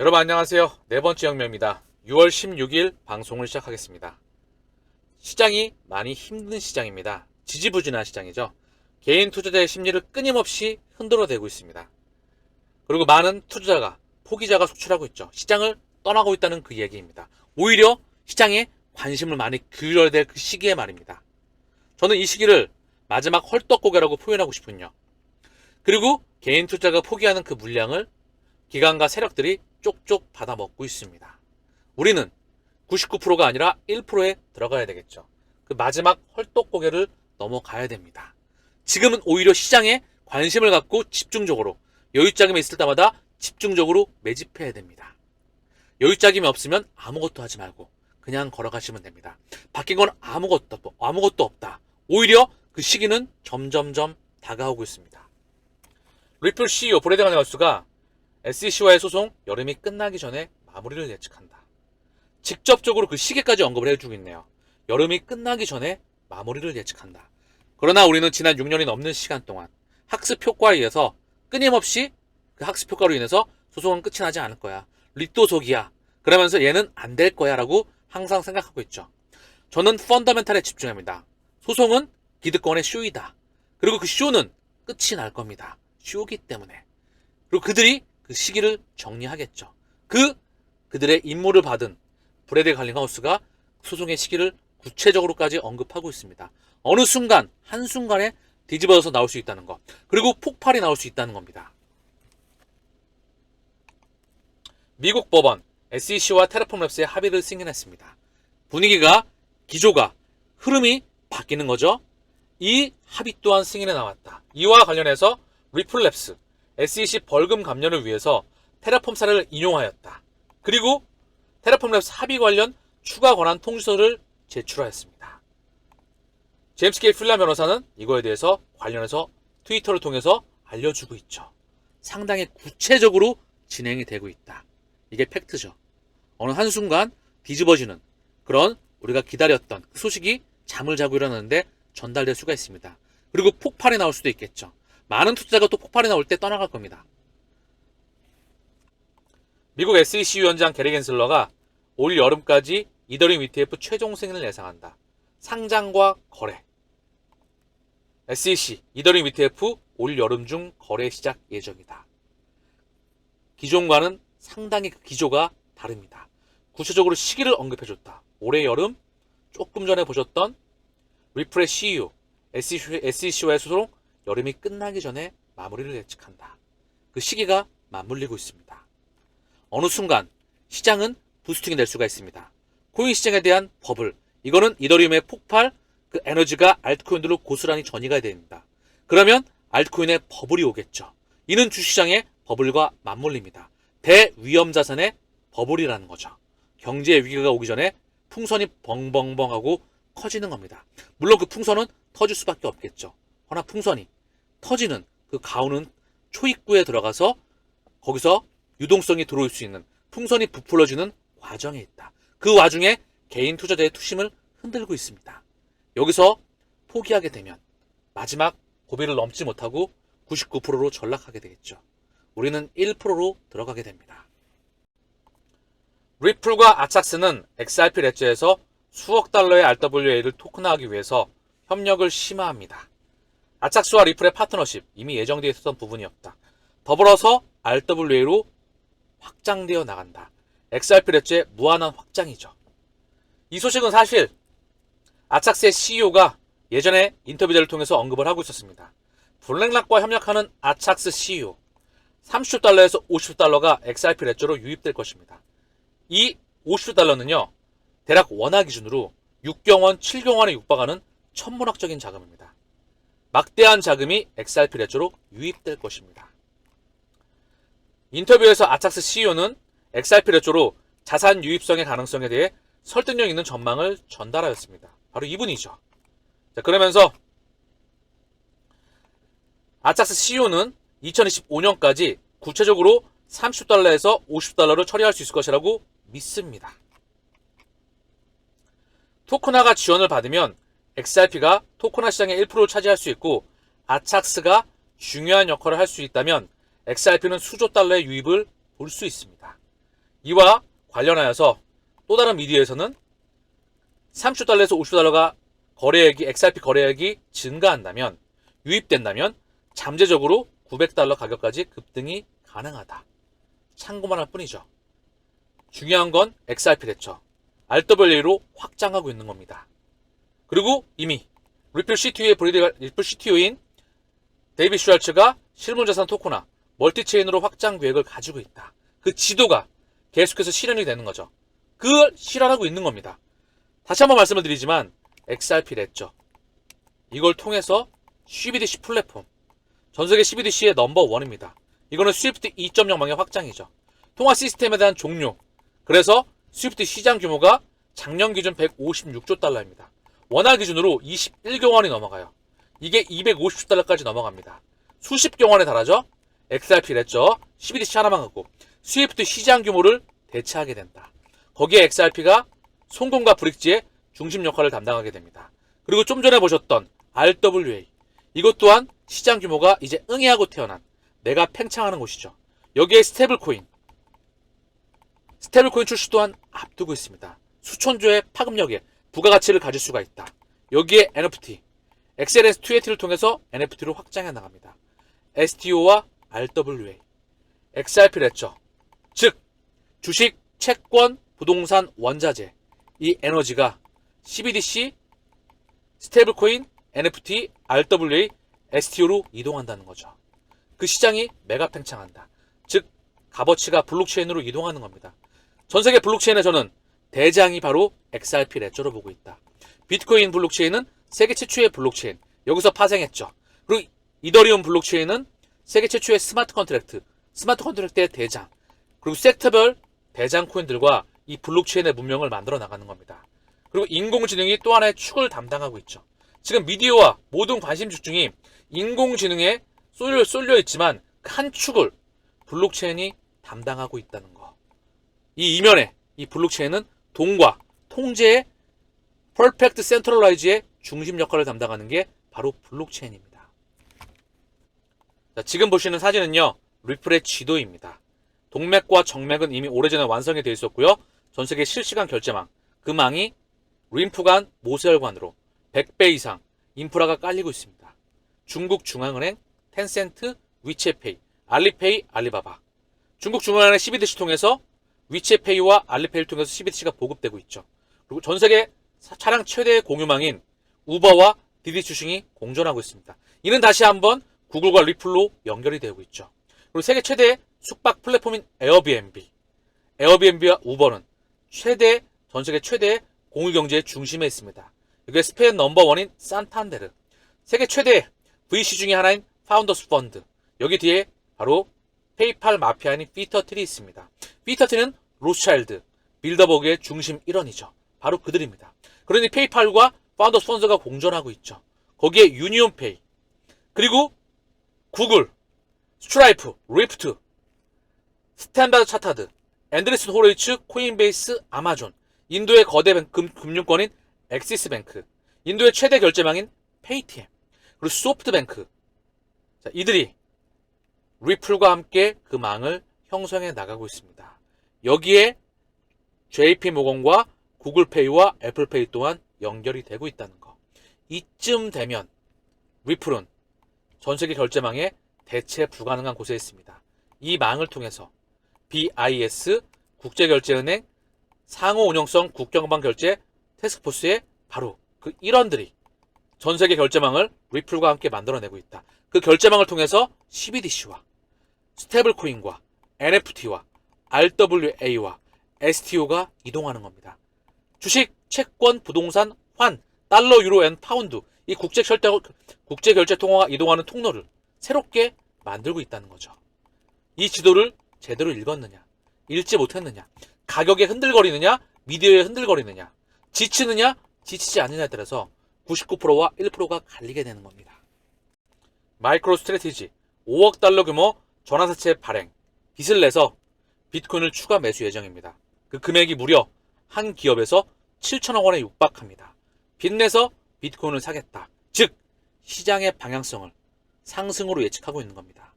여러분 안녕하세요. 네 번째 영매입니다. 6월 16일 방송을 시작하겠습니다. 시장이 많이 힘든 시장입니다. 지지부진한 시장이죠. 개인 투자자의 심리를 끊임없이 흔들어대고 있습니다. 그리고 많은 투자자가 포기자가 속출하고 있죠. 시장을 떠나고 있다는 그 얘기입니다. 오히려 시장에 관심을 많이 기울여야 될 그 시기에 말입니다. 저는 이 시기를 마지막 헐떡고개라고 표현하고 싶군요. 그리고 개인 투자가 포기하는 그 물량을 기관과 세력들이 쪽쪽 받아 먹고 있습니다. 우리는 99%가 아니라 1%에 들어가야 되겠죠. 그 마지막 헐떡 고개를 넘어가야 됩니다. 지금은 오히려 시장에 관심을 갖고 집중적으로 여유자금이 있을 때마다 집중적으로 매집해야 됩니다. 여유자금이 없으면 아무것도 하지 말고 그냥 걸어가시면 됩니다. 바뀐 건 아무것도, 아무것도 없다. 오히려 그 시기는 점점점 다가오고 있습니다. 리플 CEO 브래드 가네어스가 SEC와의 소송 여름이 끝나기 전에 마무리를 예측한다. 직접적으로 그 시기까지 언급을 해주고 있네요. 여름이 끝나기 전에 마무리를 예측한다. 그러나 우리는 지난 6년이 넘는 시간 동안 학습 효과에 의해서 끊임없이 그 학습 효과로 인해서 소송은 끝이 나지 않을 거야. 리또속이야. 그러면서 얘는 안 될 거야 라고 항상 생각하고 있죠. 저는 펀더멘탈에 집중합니다. 소송은 기득권의 쇼이다. 그리고 그 쇼는 끝이 날 겁니다. 쇼기 때문에. 그리고 그들이 그 시기를 정리하겠죠. 그 그들의 임무를 받은 브래드 갈링하우스가 소송의 시기를 구체적으로까지 언급하고 있습니다. 어느 순간 한순간에 뒤집어져서 나올 수 있다는 것. 그리고 폭발이 나올 수 있다는 겁니다. 미국 법원 SEC와 테라폼 랩스의 합의를 승인했습니다. 분위기가 기조가 흐름이 바뀌는 거죠. 이 합의 또한 승인에 나왔다. 이와 관련해서 리플랩스 SEC 벌금 감면을 위해서 테라폼사를 인용하였다. 그리고 테라폼 랩스 합의 관련 추가 권한 통지서를 제출하였습니다. 제임스 케이 필라 변호사는 이거에 대해서 관련해서 트위터를 통해서 알려주고 있죠. 상당히 구체적으로 진행이 되고 있다. 이게 팩트죠. 어느 한순간 뒤집어지는 그런 우리가 기다렸던 그 소식이 잠을 자고 일어나는데 전달될 수가 있습니다. 그리고 폭발이 나올 수도 있겠죠. 많은 투자자가 또 폭발이 나올 때 떠나갈 겁니다. 미국 SEC 위원장 게리 겐슬러가 올 여름까지 이더리움 ETF 최종 승인을 예상한다. 상장과 거래. SEC 이더리움 ETF 올 여름 중 거래 시작 예정이다. 기존과는 상당히 그 기조가 다릅니다. 구체적으로 시기를 언급해줬다. 올해 여름 조금 전에 보셨던 리프레 CEO SEC와의 소송 여름이 끝나기 전에 마무리를 예측한다. 그 시기가 맞물리고 있습니다. 어느 순간 시장은 부스팅이 될 수가 있습니다. 코인 시장에 대한 버블, 이거는 이더리움의 폭발, 그 에너지가 알트코인들로 고스란히 전이가 됩니다. 그러면 알트코인의 버블이 오겠죠. 이는 주시장의 버블과 맞물립니다. 대위험 자산의 버블이라는 거죠. 경제 위기가 오기 전에 풍선이 벙벙벙 하고 커지는 겁니다. 물론 그 풍선은 터질 수밖에 없겠죠. 허나 풍선이 터지는 그 가운은 초입구에 들어가서 거기서 유동성이 들어올 수 있는 풍선이 부풀어지는 과정에 있다. 그 와중에 개인 투자자의 투심을 흔들고 있습니다. 여기서 포기하게 되면 마지막 고비를 넘지 못하고 99%로 전락하게 되겠죠. 우리는 1%로 들어가게 됩니다. 리플과 아착스는 XRP ledger에서 수억 달러의 RWA를 토큰화하기 위해서 협력을 심화합니다. 아착스와 리플의 파트너십 이미 예정되어 있었던 부분이었다. 더불어서 RWA로 확장되어 나간다. XRP ledger의 무한한 확장이죠. 이 소식은 사실 아착스의 CEO가 예전에 인터뷰자를 통해서 언급을 하고 있었습니다. 블랙락과 협력하는 아착스 CEO 30조 달러에서 50조 달러가 XRP ledger로 유입될 것입니다. 이 50조 달러는요. 대략 원화 기준으로 6경원, 7경원에 육박하는 천문학적인 자금입니다. 막대한 자금이 XRP ledger로 유입될 것입니다. 인터뷰에서 아착스 CEO는 XRP ledger로 자산 유입성의 가능성에 대해 설득력 있는 전망을 전달하였습니다. 바로 이분이죠. 자, 그러면서 아착스 CEO는 2025년까지 구체적으로 30달러에서 50달러를 처리할 수 있을 것이라고 믿습니다. 토크나가 지원을 받으면 XRP가 토크나 시장의 1%를 차지할 수 있고 아착스가 중요한 역할을 할 수 있다면 XRP는 수조 달러의 유입을 볼 수 있습니다. 이와 관련하여서 또 다른 미디어에서는 30달러에서 50달러가 거래액이 XRP 거래액이 증가한다면 유입된다면 잠재적으로 900달러 가격까지 급등이 가능하다. 참고만 할 뿐이죠. 중요한 건 XRP 대처. RWA로 확장하고 있는 겁니다. 그리고 이미 리플 CTO의 브리드 리플 CTO인 데이비 슈알츠가 실물자산 토코나 멀티체인으로 확장 계획을 가지고 있다. 그 지도가 계속해서 실현이 되는 거죠. 그걸 실현하고 있는 겁니다. 다시 한번 말씀을 드리지만 XRP 냈죠. 이걸 통해서 CBDC 플랫폼 전 세계 CBDC의 넘버 원입니다. 이거는 스위프트 2.0망의 확장이죠. 통화 시스템에 대한 종료. 그래서 스위프트 시장 규모가 작년 기준 156조 달러입니다. 원화 기준으로 21경원이 넘어가요. 이게 250달러까지 넘어갑니다. 수십 경원에 달하죠. XRP 냈죠. CBDC 하나만 갖고 스위프트 시장 규모를 대체하게 된다. 거기에 XRP가 송금과 브릭지의 중심 역할을 담당하게 됩니다. 그리고 좀 전에 보셨던 RWA 이것 또한 시장 규모가 이제 응애하고 태어난 내가 팽창하는 곳이죠. 여기에 스테이블 코인 스테이블 코인 출시 또한 앞두고 있습니다. 수천조의 파급력에 부가가치를 가질 수가 있다. 여기에 NFT XLS2AT를 통해서 NFT로 확장해 나갑니다. STO와 RWA XRP 랬죠. 즉 주식, 채권, 부동산, 원자재 이 에너지가 CBDC, 스테이블코인, NFT, RWA, STO로 이동한다는 거죠. 그 시장이 메가 팽창한다. 즉 값어치가 블록체인으로 이동하는 겁니다. 전 세계 블록체인에서는 대장이 바로 XRP 레저로 보고 있다. 비트코인 블록체인은 세계 최초의 블록체인. 여기서 파생했죠. 그리고 이더리움 블록체인은 세계 최초의 스마트 컨트랙트. 스마트 컨트랙트의 대장. 그리고 섹터별 대장 코인들과 이 블록체인의 문명을 만들어 나가는 겁니다. 그리고 인공지능이 또 하나의 축을 담당하고 있죠. 지금 미디어와 모든 관심 집중이 인공지능에 쏠려, 쏠려 있지만 그한 축을 블록체인이 담당하고 있다는 거. 이 이면에 이 블록체인은 돈과 통제의 퍼펙트 센트럴라이즈의 중심 역할을 담당하는 게 바로 블록체인입니다. 자, 지금 보시는 사진은요, 리플의 지도입니다. 동맥과 정맥은 이미 오래전에 완성이 되어 있었고요. 전 세계 실시간 결제망, 그 망이 림프 간 모세혈관으로 100배 이상 인프라가 깔리고 있습니다. 중국 중앙은행, 텐센트, 위챗페이, 알리페이, 알리바바. 중국 중앙은행 CBDC 통해서 위챗페이와 알리페이를 통해서 CBDC가 보급되고 있죠. 그리고 전 세계 차량 최대 공유망인 우버와 디디 주식이 공존하고 있습니다. 이는 다시 한번 구글과 리플로 연결이 되고 있죠. 그리고 세계 최대 숙박 플랫폼인 에어비앤비. 에어비앤비와 우버는 최대 전 세계 최대 공유 경제의 중심에 있습니다. 이게 스페인 넘버 원인 산탄데르. 세계 최대 VC 중의 하나인 파운더스 펀드. 여기 뒤에 바로 페이팔 마피아인 피터트리 있습니다. 피터트리는 로스차일드, 빌더버그의 중심 일원이죠. 바로 그들입니다. 그러니 페이팔과 파운더 스 펀드가 공존하고 있죠. 거기에 유니온페이, 그리고 구글, 스트라이프, 리프트, 스탠다드 차타드, 앤드레슨 호레이츠, 코인베이스, 아마존, 인도의 거대 금, 금융권인 엑시스뱅크, 인도의 최대 결제망인 페이티엠, 그리고 소프트뱅크. 자, 이들이 리플과 함께 그 망을 형성해 나가고 있습니다. 여기에 JP 모건과 구글페이와 애플페이 또한 연결이 되고 있다는 거. 이쯤 되면 리플은 전 세계 결제망에 대체 불가능한 곳에 있습니다. 이 망을 통해서 BIS 국제결제은행 상호 운영성 국경방 결제 테스크포스의 바로 그 일원들이 전 세계 결제망을 리플과 함께 만들어내고 있다. 그 결제망을 통해서 CBDC와 스테이블코인과 NFT와 RWA와 STO가 이동하는 겁니다. 주식, 채권, 부동산, 환, 달러, 유로, 엔, 파운드 이 국제 결제 국제 결제 통화가 이동하는 통로를 새롭게 만들고 있다는 거죠. 이 지도를 제대로 읽었느냐, 읽지 못했느냐, 가격에 흔들거리느냐, 미디어에 흔들거리느냐, 지치느냐, 지치지 않느냐에 따라서 99%와 1%가 갈리게 되는 겁니다. 마이크로 스트레티지 5억 달러 규모 전환사채 발행, 빚을 내서 비트코인을 추가 매수 예정입니다. 그 금액이 무려 한 기업에서 7천억 원에 육박합니다. 빚내서 비트코인을 사겠다. 즉, 시장의 방향성을 상승으로 예측하고 있는 겁니다.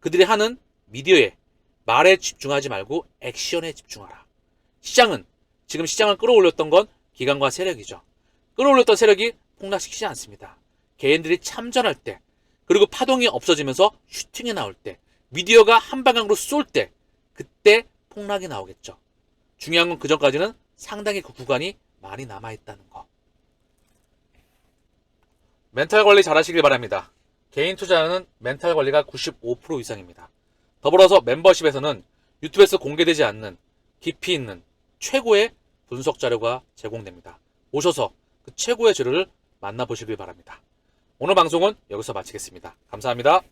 그들이 하는 미디어에 말에 집중하지 말고 액션에 집중하라. 시장은 지금 시장을 끌어올렸던 건 기관과 세력이죠. 끌어올렸던 세력이 폭락시키지 않습니다. 개인들이 참전할 때, 그리고 파동이 없어지면서 슈팅이 나올 때, 미디어가 한 방향으로 쏠 때, 그때 폭락이 나오겠죠. 중요한 건 그 전까지는 상당히 그 구간이 많이 남아있다는 거. 멘탈 관리 잘 하시길 바랍니다. 개인 투자는 멘탈 관리가 95% 이상입니다. 더불어서 멤버십에서는 유튜브에서 공개되지 않는 깊이 있는 최고의 분석 자료가 제공됩니다. 오셔서 그 최고의 자료를 만나보시길 바랍니다. 오늘 방송은 여기서 마치겠습니다. 감사합니다.